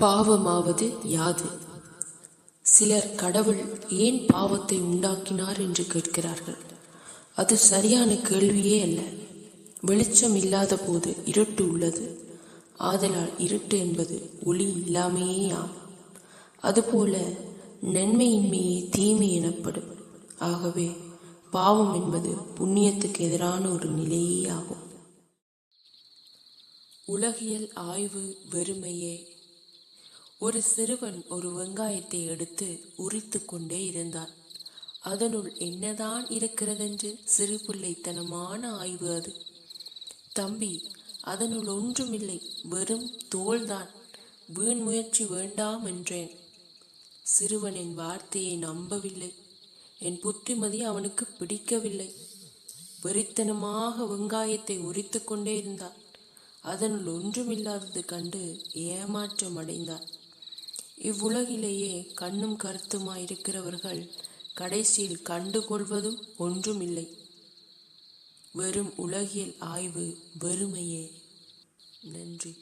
பாவமாவது யாது? சிலர் கடவுள் ஏன் பாவத்தை உண்டாக்கினார் என்று கேட்கிறார்கள். அது சரியான கேள்வியே அல்ல. வெளிச்சம் இல்லாத போது இருட்டு உள்ளது. ஆதலால் இருட்டு என்பது ஒளி இல்லாமையே ஆகும் அதுபோல நன்மையின்மையே தீமை எனப்படும். ஆகவே பாவம் என்பது புண்ணியத்துக்கு எதிரான ஒரு நிலையே ஆகும். உலகியல் ஆய்வு வெறுமையே ஒரு சிறுவன் ஒரு வெங்காயத்தை எடுத்து உரித்து கொண்டே இருந்தான். அதனுள் என்னதான் இருக்கிறதென்று சிறு பிள்ளைத்தனமான ஆய்வு அது. தம்பி அதனுள் ஒன்றுமில்லை வெறும் தோல்தான் வீண் முயற்சி வேண்டாம் என்றேன். சிறுவன் என் வார்த்தையை நம்பவில்லை. என் புத்திமதி அவனுக்கு பிடிக்கவில்லை. வெறித்தனமாக வெங்காயத்தை உரித்து கொண்டே இருந்தான். அதனுள் ஒன்றுமில்லாதது கண்டு ஏமாற்றம் அடைந்தான். இவ்வுலகிலேயே கண்ணும் கருத்துமாயிருக்கிறவர்கள் கடைசியில் கண்டுகொள்வதும் ஒன்றுமில்லை. வெறும் உலகியல் ஆய்வு வெறுமையே. நன்றி.